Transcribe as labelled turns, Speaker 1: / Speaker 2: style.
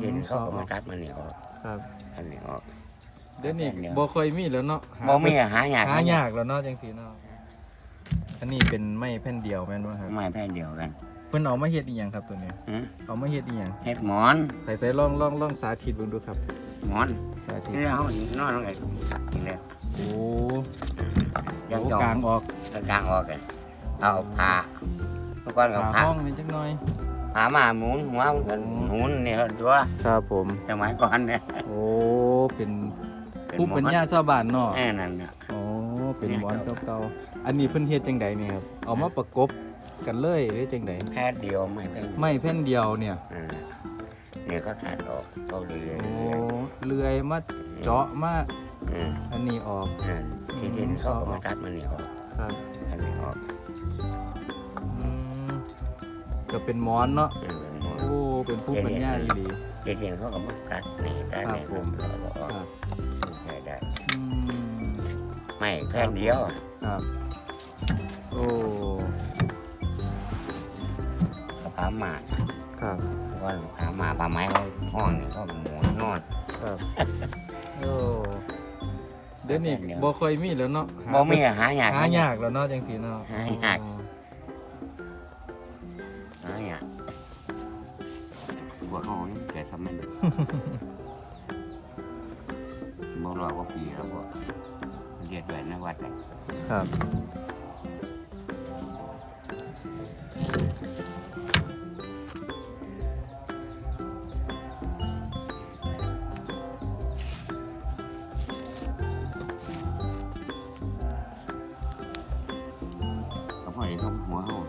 Speaker 1: ที่ดินเขาก็มาตัดมันนี่ออก
Speaker 2: ครับ
Speaker 1: อันนี้ออก
Speaker 2: เดี๋ยวนี้
Speaker 1: เดี๋ยว
Speaker 2: บ่ค่อยมีแล้วเนาะหา
Speaker 1: บ่มีหายาก
Speaker 2: หายากแล้วเนาะจังซี่เนาะอันนี้เป็นไม้แผ่นเดียวแม่นบ่ครับ
Speaker 1: ไม่แพ่เดียวกัน
Speaker 2: เพิ่นเอามาเฮ็ดอีหยังครับตัวนี้
Speaker 1: ฮะ
Speaker 2: เอามาเฮ็ดอีหยัง
Speaker 1: เฮ็ดหมอน
Speaker 2: ใส่ใส่ลองลองลองสาธิตเบิ่งดูครับ
Speaker 1: หมอน
Speaker 2: สาธิต
Speaker 1: นี่เรานอนลงไปนี่แหละ
Speaker 2: โอ้
Speaker 1: ยัง
Speaker 2: โอ้
Speaker 1: จอก
Speaker 2: ลางออก
Speaker 1: กลางออกกันเอาผ้าเมื่อก่อนกับ
Speaker 2: ขา
Speaker 1: ผ้า
Speaker 2: ห้องนี่จักหน่อย
Speaker 1: ผ้ามาหมุนหัวมันก็หมุนนี่ตัว
Speaker 2: ครับผม
Speaker 1: สมัยก่อนเนี่ย
Speaker 2: โอ้เป็น
Speaker 1: เป็น
Speaker 2: ผู้
Speaker 1: หมอ
Speaker 2: ปัญ
Speaker 1: น
Speaker 2: ญาชาวบ้านเนาะ
Speaker 1: แน่นั่นน่ะ
Speaker 2: โอ้เป็น
Speaker 1: เนี่ย
Speaker 2: หมอนเก่าๆอันนี้เพิ่นเฮ็ดจังใดเนี่ยครับเอามาประกบกันเลยหรือจังใด
Speaker 1: แพทย์เดียวไม่เป็น
Speaker 2: ไม้แผ่นเดียวเนี่ย
Speaker 1: นั่นน่ะนี่เขาตัดออกเขาเลย
Speaker 2: โอ้เลื่อยมาเจาะมา
Speaker 1: อืม
Speaker 2: อันนี้ออก
Speaker 1: นั่นที่ดินเขาก็มาตัดมันนี่ออก
Speaker 2: ครับ
Speaker 1: อันนี้ออก
Speaker 2: อืม ก็เป็นหมอนเนาะ
Speaker 1: อืมเป็นหมอน
Speaker 2: โอ้เป็นผู้ปัญญาอีหลี
Speaker 1: ที่ดินเขาก็มาตัดนี่ตัดนี่
Speaker 2: ครับผม
Speaker 1: เราก็ออก
Speaker 2: ครับ
Speaker 1: ใช้ได้
Speaker 2: อืม
Speaker 1: ไม่แค่เดียว
Speaker 2: ครับโอ้
Speaker 1: กระพามา
Speaker 2: ครับ
Speaker 1: ว่าพามาพาไม้เขาห้องนี่เขาหมุนนอน
Speaker 2: ครับโอ้เดี๋ยวนี้
Speaker 1: เดี๋ยว
Speaker 2: บ่ค่อยมีแล้วเนาะหา
Speaker 1: บ่มีหายาก
Speaker 2: หายากแล้วเนาะจังสีเนาะ
Speaker 1: หายากห กว่าห้องแกทำไม่ได้เมื่อรอกว่าปีแล้วก็เรียนแหวนวัดแหละ
Speaker 2: ครับ
Speaker 1: ก็พ่อเองต้องหัวห้อ